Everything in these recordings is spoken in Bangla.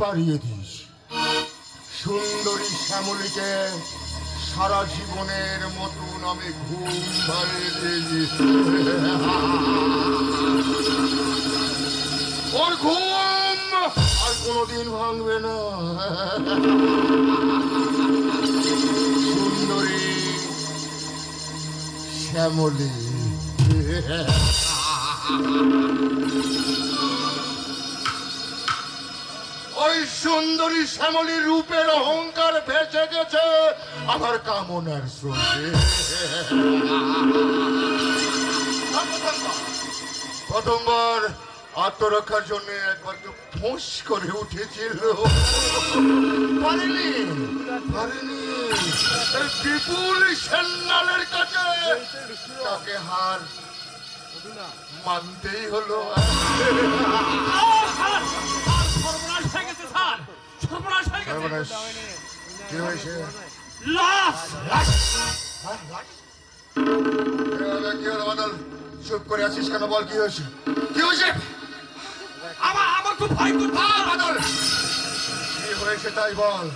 পাড়িয়ে দিস। সুন্দরী শ্যামলীকে সারা জীবনের মতন আমি ঘুম দিই ওর ঘুম আর কোনোদিন ভাঙবে না। সুন্দরী শ্যামলী। ওই সুন্দরী শ্যামলী রূপের অহংকার ভেসে গেছে আমার কামনার স্রোতে প্রথমবার আত্মরক্ষার জন্য একবার তো ফোঁস করে উঠেছিল। পারেনি পারেনি। বিপুল সেন্নালের কাছে তাকে হার মানতেই হলো। সর্বনাশ হয়ে গেছে। কি হয়েছে? লাশ! কি হলো, বাদল? চুপ করে আছিস কেন? বল কি হয়েছে? কি হয়েছে? আমার আমার খুব ভয় করছে। বল, বাদল! কি হয়েছে তাই বল।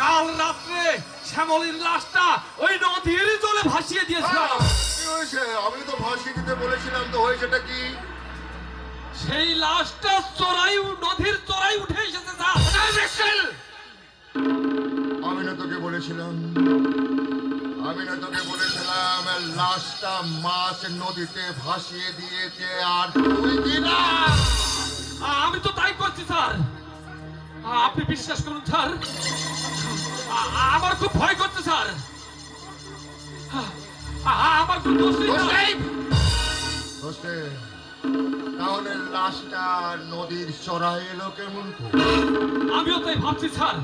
কাল রাত্রে শ্যামলীর লাশটা ওই নদীর জলে ভাসিয়ে দিয়েছিলাম। কি হয়েছে? আমি তো ফাঁসি দিতে বলেছিলাম তো হয়েছেটা কি? সেই লাশটা চড়াই নদীর চড়াই উঠে এসেছে আমি না তোকে বলেছিলাম। আমি না তোকে বলেছিলাম লাশটা মাছ নদীতে ভাসিয়ে দিয়েছে আর তুই কিনা আমি তো তাই করছি স্যার। আপনি বিশ্বাস করুন স্যার। আমার খুব ভয় করছে স্যার। আ- আমার খুব দোষ তাহলে লাশটা নদীর চড়াই এলো কেমন? আমিও তাই ভাবছি স্যার।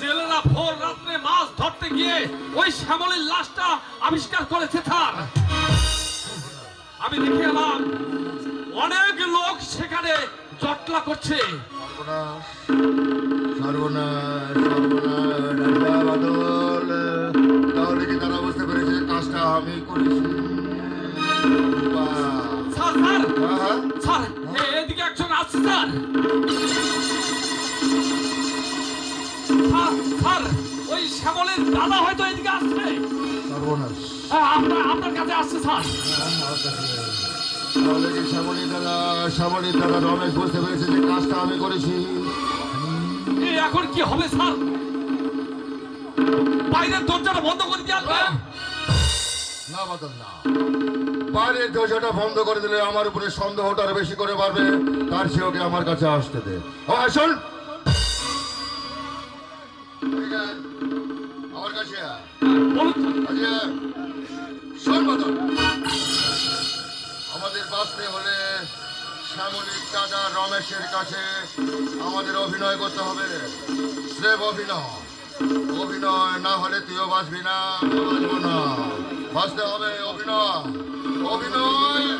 জেলেরা ভোর রাত্রে মাছ ধরতে গিয়ে ওই শ্যামলের লাশটা আবিষ্কার করেছে স্যার। আমি দেখে এলাম অনেক লোক সেখানে জটলা করছে। তাহলে কি তারা বুঝতে পেরেছে কাজটা আমি করেছি। স্যার। স্যার এদিকে একজন আসছে স্যার। স্যার, ওই শ্যামলের দাদা হয়তো এদিকে আসছে। হ্যাঁ, আপনার আপনার কাছে আসছে স্যার। তাহলে শ্যামলী দাদা শ্যামলী দাদা রমেশ বুঝতে পেরেছে যে কাজটা আমি করেছি? এখন কি হবে স্যার? বাইরের দরজাটা বন্ধ করে দিয়ে আসবেন না বাদল না। বাইরের দরজাটা বন্ধ করে দিলে আমার উপরে সন্দেহটা আরও বেশি করে বাড়বে তার সে আমার কাছে আসতে দে এদিকে আয়। আমার কাছে। আচ্ছা, আমাদের বাঁচতে হলে শ্যামলীর দাদা রমেশের কাছে আমাদের অভিনয় করতে হবে স্রেফ অভিনয় অভিনয় না হলে তুইও বাঁচবি না, বাঁচবো না। বাঁচতে হবে অভিনয়। অভিনয়।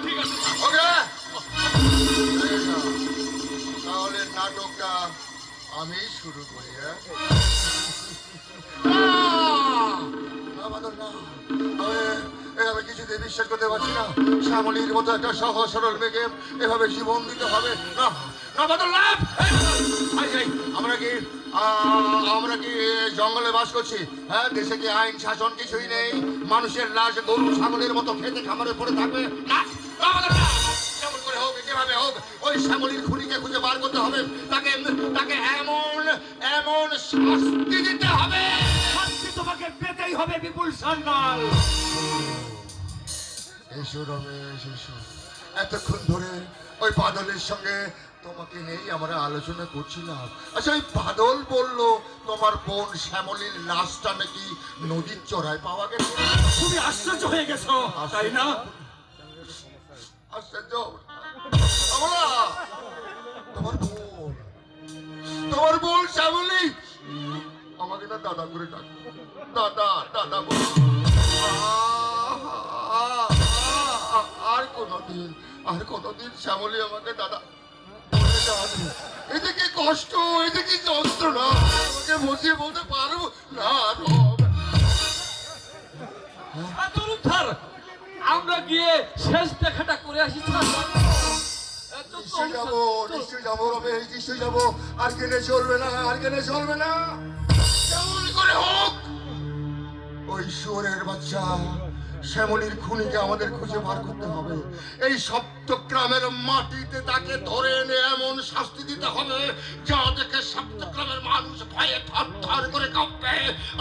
তাহলে নাটকটা আমি শুরু করি হ্যাঁ? আমি- আমি কিছুতে বিশ্বাস করতে পারছি না। শ্যামলির মতো একটা সহজ সরল মেয়েকে এভাবে জীবন দিতে হবে। না না না। আমরা কি আমরা কি জঙ্গলে বাস করছি? হ্যাঁ দেশে কি আইন শাসন কিছুই নেই? মানুষের লাশ গরু ছাগলের মতো খেতে খামারে পড়ে থাকবে? না না, বাদল, না! যেমন করে হোক যেভাবে হোক ওই শ্যামলির খুনিকে খুঁজে বার করতে হবে। তাকে তাকে এমন এমন শাস্তি দিতে হবে। শাস্তি তোমাকে পেতেই হবে বিপুল সান্যাল এসো রমেশ এসো। এতক্ষণ ধরে ওই বাদলের সঙ্গে তোমাকে নেই আমরা আলোচনা করছিলাম। আচ্ছা ওই বাদল বলল তোমার বোন শ্যামলীর লাশটা নাকি নদীর চড়ায় পাওয়া গেছে? তুমি আশ্চর্য হয়ে গেছো তাই না? আশ্চর্য। আমরা তোমার বোন তোমার বোন শ্যামলী। আমাকে না দাদা করে ডাক। দাদা দাদা বলে আর কোনদিন আর কোনদিন শ্যামলী আমাকে দাদা। এতে কি কষ্ট এতে কি যন্ত্রণা। আমাকে বসিয়ে বলতে পারব না চলুন স্যার আমরা গিয়ে শেষ দেখাটা করে আসি স্যার যাব নিশ্চয়ই যাব রমেশ নিশ্চয়ই যাব। আর কেনে চলবে না আর কেনে চলবে না। যেমন করে হোক। ওই শুয়োরের বাচ্চা শ্যামলির খুনিকে আমাদের খুঁজে বার করতে হবে। এই সপ্তগ্রামের মাটিতে তাকে ধরে এনে এমন শাস্তি দিতে হবে যা দেখে সপ্তগ্রামের মানুষ ভয়ে থর থর করে কাঁপবে।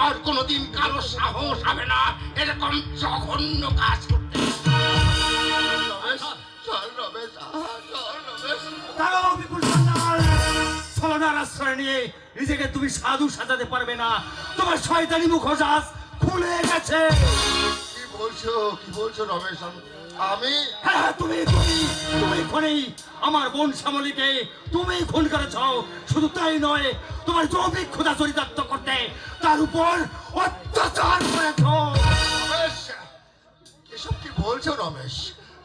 আর কোনোদিন কারও সাহস হবে না এরকম জঘন্য কাজ করতে। ছলনার আশ্রয় নিয়ে নিজেকে তুমি সাধু সাজাতে পারবে না। তোমার শয়তানি মুখোশাস খুলে গেছে। কি বলছো কি বলছো রমেশ? আমি- হ্যাঁ হ্যাঁ, তুমি তুমি তুমি খুনি। আমার বোন শ্যামলীকে তুমি খুন করেছ। শুধু তাই নয় তোমার জৈবিক ক্ষুদা চরিতার্থ করতে তার উপর অত্যাচার করেছ। রমেশ এসব কি বলছো রমেশ?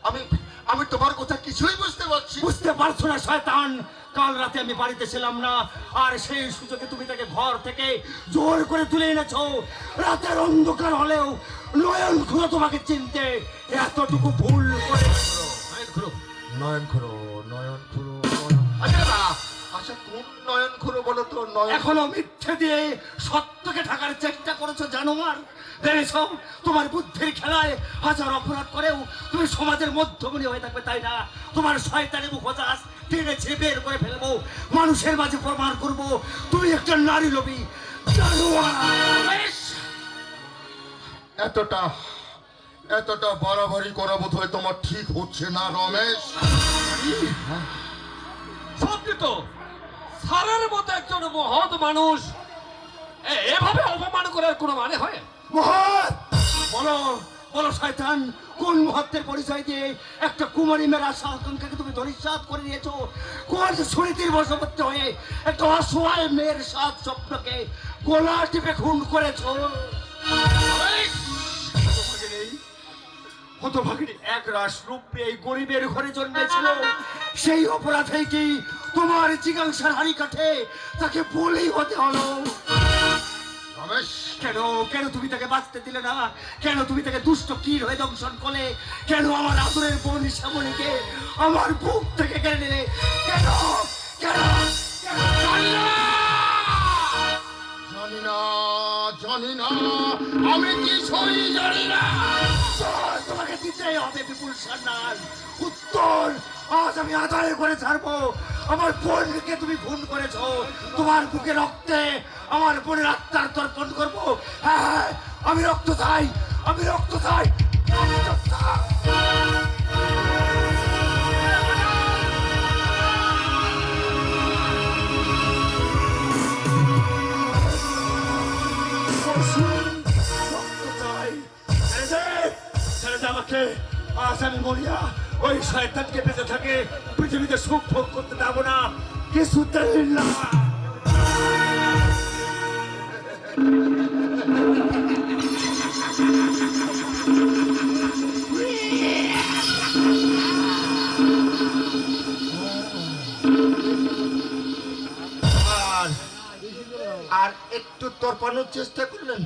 আমি আমি তোমার কথা কিছুই বুঝতে পারছি বুঝতে পারছ না শয়তান। কাল রাতে আমি বাড়িতে ছিলাম না আর সেই সুযোগে তুমি তাকে ঘর থেকে জোর করে তুলে এনেছো। রাতের অন্ধকার হলেও নয়ন খুঁড়ো তোমাকে চিনতে এতটুকু ভুল করে নয়ন খুড়ো নয়ন খুঁড়ো নয়ন খুঁড়ো আচ্ছা আচ্ছা কোন নয়ন খুঁড়ো বলো তো? নয়ন এখনও মিথ্যে দিয়ে সত্যকে ঢাকার চেষ্টা করেছ জানো আর? ভেবেছ তোমার বুদ্ধির খেলায় হাজার অপরাধ করেও তুমি সমাজের মধ্যমণি হয়ে থাকবে তাই না? তোমার শয়তানি মুখোজাস টেনে ছেড়ে বের করে ফেলব মানুষের মাঝে প্রমাণ করব তুমি একটা নারী লোভী জানোয়ার। রমেশ! এতটা এতটা বাড়াবাড়ি করা বোধ হয় তোমার ঠিক হচ্ছে না রমেশ। সত্যি তো সারের মতো একজন মহৎ মানুষ। এভাবে অপমান করার কোনো মানে হয়? মহৎ! বলো বলো শয়তান কোন মহত্বের পরিচয় দিয়ে একটা কুমারী মেয়ের আকাঙ্ক্ষাকে তুমি ধরিসাত করে নিয়েছো কোন সুনীতির বশবর্তী হয়ে একটা অসহায় মেয়ের সাত স্বপ্নকে গোলা টিপে খুন করেছ? হতভাগিনী এক রাস রূপ এই গরিবের ঘরে জন্মেছিল। সেই অপরাধে কি? তোমার জিজ্ঞাসার হাড়ি কাঠে তাকে বলেই হতে হলো। রমেশ, কেন কেন তুমি তাকে বাঁচতে দিলে না? কেন তুমি তাকে দুষ্ট কীর হয়ে দংশন করলে? কেন আমার আদরের বোন শ্যামলীকে আমার বুক থেকে কেড়ে নিলে? কেন? কেন? জানি না জানি না। আমি কিছুই জানি না। উত্তর তোমাকে দিতেই হবে বিপুল সান্যাল উত্তর আজ আমি আদায় করে ছাড়বো। আমার বোনকে তুমি খুন করেছ। তোমার বুকে রক্তে আমার বোনের আত্মার তর্পণ করব। হ্যাঁ হ্যাঁ, আমি রক্ত চাই আমি রক্ত চাই। সুখ ভোগ করতে দেবো না। কিছুতেই না আর একটু তরপানোর চেষ্টা করলেন?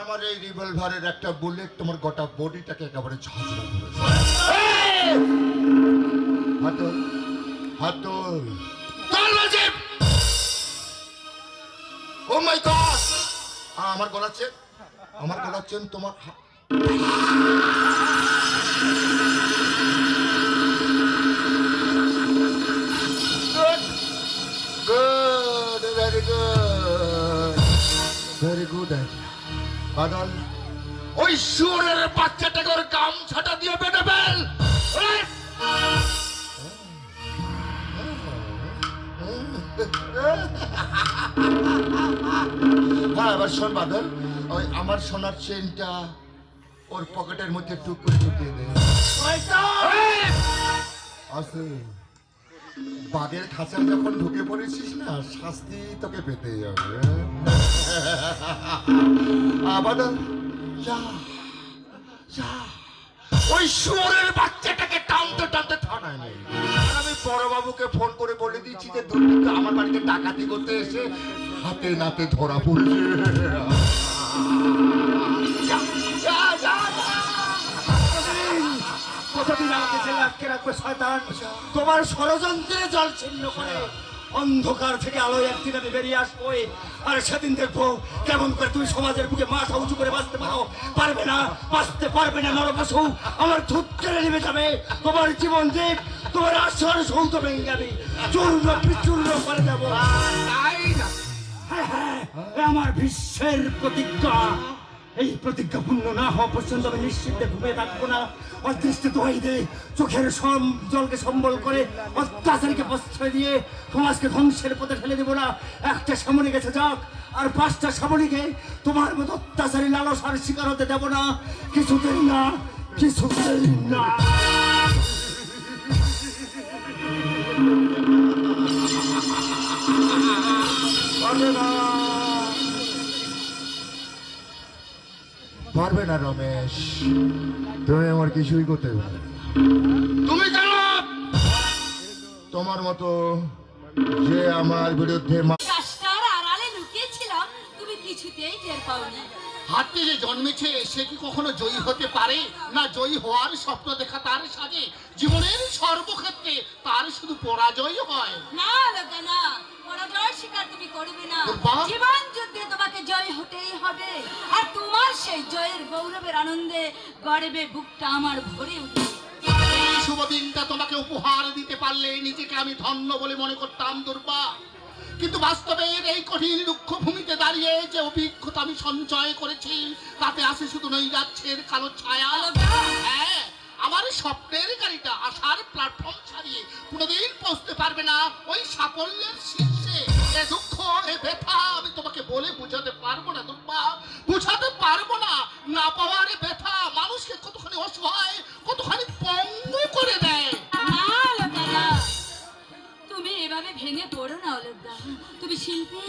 আমার এই রিভলভারের একটা বুলেট তোমার গোটা বডিটাকে একেবারে ঝাঁঝরা করেছে হাতল হাতল ও মাই গড আমার গলা আমার গলা তোমার good very good very good Badal ওই শুয়োরের বাচ্চাটাকে ওর গামছাটা দিয়ে বেঁধে ফেল। হ্যাঁ এবার শোন বাদল, ওই আমার সোনার চেনটা ওর পকেটের মধ্যে টুক করে ঢুকিয়ে দে। বাঘের খাঁচায় যখন ঢুকে পড়েছিস না, শাস্তি তোকে পেতে যাবে আবার যা যা। ওই শুয়োরের বাচ্চাটাকে টানতে টানতে থানায় নেই আমি বড়বাবুকে ফোন করে বলে দিচ্ছি যে দুর্বৃত্ত আমার বাড়িতে ডাকাতি করতে এসে হাতে নাতে ধরা পড়েছে। কতদিন আমাকে জেলে আটকে রাখবে শয়তান? তোমার ষড়যন্ত্রে জল ছিন্ন করে। অন্ধকার থেকে আলোয় একদিন আমি বেরিয়ে আসব আর সেদিন দেখব কেমন করে তুমি সমাজের বুকে মাথা উঁচু করে বাঁচতে পারো। পারবে না বাঁচতে পারবে না নরপশু আমার ধূপ কেড়ে নেমে যাবে। তোমার জীবন দ্বীপ তোমার আসর সৌধ ভেঙে যাবে। চূর্ণ বিচূর্ণ করে দেবো। হ্যাঁ, হ্যাঁ, আমার বিশ্বের প্রতিজ্ঞা। এই প্রতিজ্ঞা পূর্ণ না হওয়া পর্যন্ত আমি নিশ্চিন্তে ঘুমিয়ে থাকব না। অদৃষ্ট দোহাই দিয়ে চোখের সম জলকে সম্বল করে অত্যাচারীকে প্রশ্রয় দিয়ে সমাজকে ধ্বংসের পথে ফেলে দেবো না। একটা সামনে গেছে যাক, আর পাঁচটা সামরিকে তোমার মতো অত্যাচারী লালসার শিকার হতে দেবো না। কিছুতেই না কিছুতেই না। পারবে পারবে না রমেশ। তুমি আমার কিছুই করতে পারবে তুমি জানো! তোমার মতো যে আমার বিরুদ্ধে আড়ালে লুকিয়েছিলাম তুমি কিছুতেই টের পাওনি। হাতে যে জন্মেছে সে কি কখনো জয়ী হতে পারে? না জয়ী হওয়ার স্বপ্ন দেখা তার সাজে। জীবনের সর্বক্ষেত্রে তার শুধু পরাজয় হয়। না লোকা না। পরাজয় স্বীকার তুমি করবে না। জীবন যুদ্ধে তোমাকে জয় হতেই হবে। আর তোমার সেই জয়ের গৌরবের আনন্দে গর্বে বুকটা আমার ভরে উঠে। এই শুভ দিনটা তোমাকে উপহার দিতে পারলে নিজেকে আমি ধন্য বলে মনে করতাম দুর্বা। কিন্তু বাস্তবে এই কঠিন দুঃখ ভূমিতে দাঁড়িয়ে যে অভিজ্ঞতা আমি সঞ্চয় করেছি তাতে আসে শুধু নই নৈরাজ্যের কালো ছায়া। হ্যাঁ আমার স্বপ্নের গাড়িটা আসার প্ল্যাটফর্ম ছাড়িয়ে কোনোদিন পৌঁছতে পারবে না ওই সাফল্যের শীর্ষে। এ দুঃখ এ ব্যথা আমি তোমাকে বলে বোঝাতে পারব না দুর্বা বোঝাতে পারব না না পাওয়ার ব্যথা মানুষকে কতখানি অসহায় কতখানি পঙ্গু করে দেয়। তুমি এভাবে ভেঙে পড়ো না অলোকদা। তুমি শিল্পী।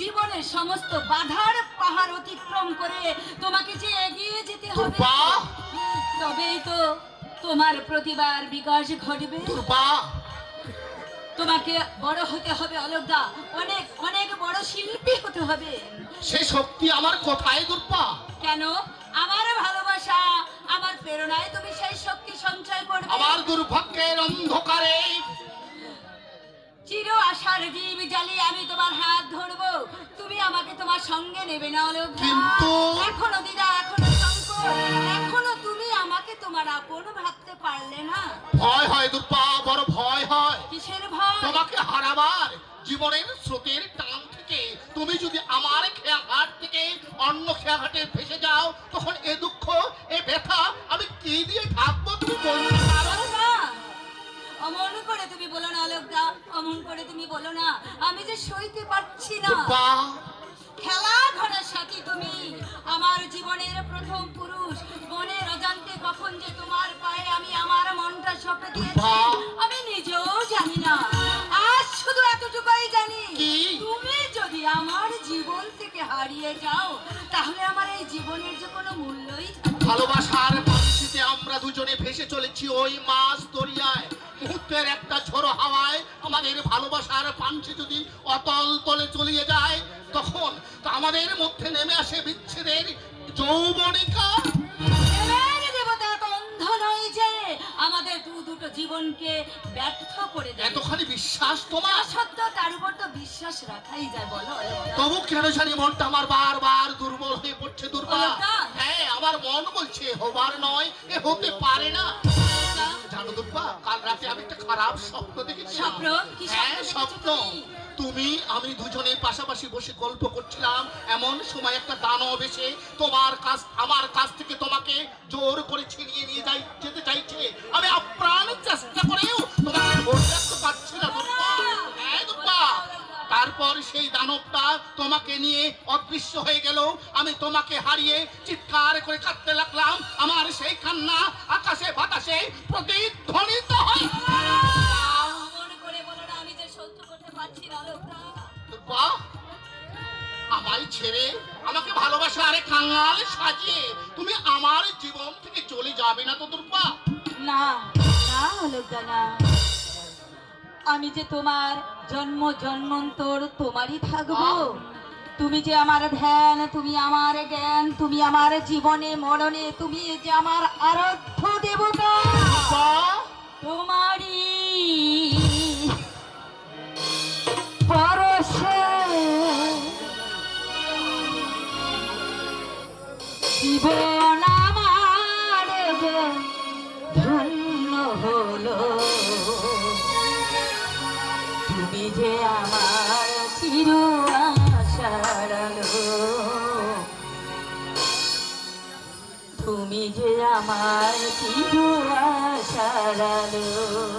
জীবনের সমস্ত বাধার পাহাড় অতিক্রম করে তোমাকে যে এগিয়ে যেতে হবে। তবেই তো তোমার প্রতিবার বিকাশ ঘটবে। তোমাকে বড় হতে হবে অলোকদা। অনেক অনেক বড় শিল্পী হতে হবে। সে শক্তি আমার কোথায় দুর্বা কেন? আমার ভালোবাসা আমার প্রেরণায় তুমি সেই শক্তি সঞ্চয় করবে। আমার দুর্ভাগ্যের অন্ধকারে চির আশার জীব জ্বালিয়ে আমি তোমার হাত ধরবো। তুমি আমাকে তোমার সঙ্গে নেবে না অলোকদা কিন্তু- এখনও দিদা এখনও সংকট এখনও তুমি আমাকে তোমার আপন ভাবতে পারলে না। ভয় হয় দুর্বা বড় ভয় হয়। কিসের ভয়? তোমাকে হারাবার জীবনের স্রোতের টান থেকে তুমি যদি আমার খেয়াঘাট থেকে অন্য খেয়াঘাটে ভেসে যাও তখন এ বলো না আলোকদা অমন করে তুমি বলো না আমি যে সইতে পারছি না। খেলা ঘরের সাথে তুমি আমার জীবনের প্রথম পুরুষ। মনের অজান্তে কখন যে তোমার পায়ে আমি আমার মনটা সঁপে দিয়েছি আমি নিজেও জানি না। আজ শুধু এতটুকুই জানি তুমি যদি আমার জীবন থেকে হারিয়ে যাও তাহলে আমার এই জীবনের যে কোনো মূল্যই ভালোবাসার দুজনে ভেসে চলেছি ওই মাছ দরিয়ায়। মুহূর্তের একটা ঝোড়ো হাওয়ায় আমাদের ভালোবাসার পাঞ্চে যদি অতল তলে চলিয়ে যায়, তখন আমাদের মধ্যে নেমে আসে বিচ্ছেদের যৌবনিকা। আমাদের দু দুটো জীবনকে ব্যর্থ করে দেয়। এতখানি বিশ্বাস তোমার? সত্য তার উপর তো বিশ্বাস রাখাই যায় বলো তবু কেন জানি মনটা আমার বারবার দুর্বল হয়ে পড়ছে দুর্বল? হ্যাঁ আমার মন বলছে হবার নয় এ হতে পারে না। জানো দুর্বা কাল রাতে আমি একটা খারাপ স্বপ্ন দেখেছি স্বপ্ন? কি স্বপ্ন হ্যাঁ দেখেছ স্বপ্ন। তুমি? আমি দুজনে পাশাপাশি বসে গল্প করছিলাম। এমন সময় একটা দানব এসে তোমার কাছ, আমার কাছ থেকে তোমাকে জোর করে ছিনিয়ে নিয়ে যাই, যেতে চাইছে। আমি আপ্রাণ চেষ্টা করেও তোমাকে না হ্যাঁ তারপর সেই দানবটা তোমাকে নিয়ে অদৃশ্য হয়ে গেল। আমি তোমাকে হারিয়ে চিৎকার করে কাঁদতে লাগলাম। আমার সেই কান্না আকাশে বাতাসে প্রতিধ্বনিত হয়। বাহ! আমায় ছেড়ে আমাকে ভালোবাসা আরে কাঙাল সাজিয়ে তুমি আমার জীবন থেকে চলে যাবে না তো দুর্বা না না অলকা না। আমি যে তোমার জন্ম জন্মান্তর তোমারই থাকব। তুমি যে আমার ধ্যান তুমি আমার জ্ঞান তুমি আমার জীবনে মরণে তুমি যে আমার আরাধ্য দেবতা। তোমারই পরশে জীবন আমার ধন্য হলো, তুমি যে আমার চির আশার আলো, তুমি যে আমার চির আশার আলো। তোমার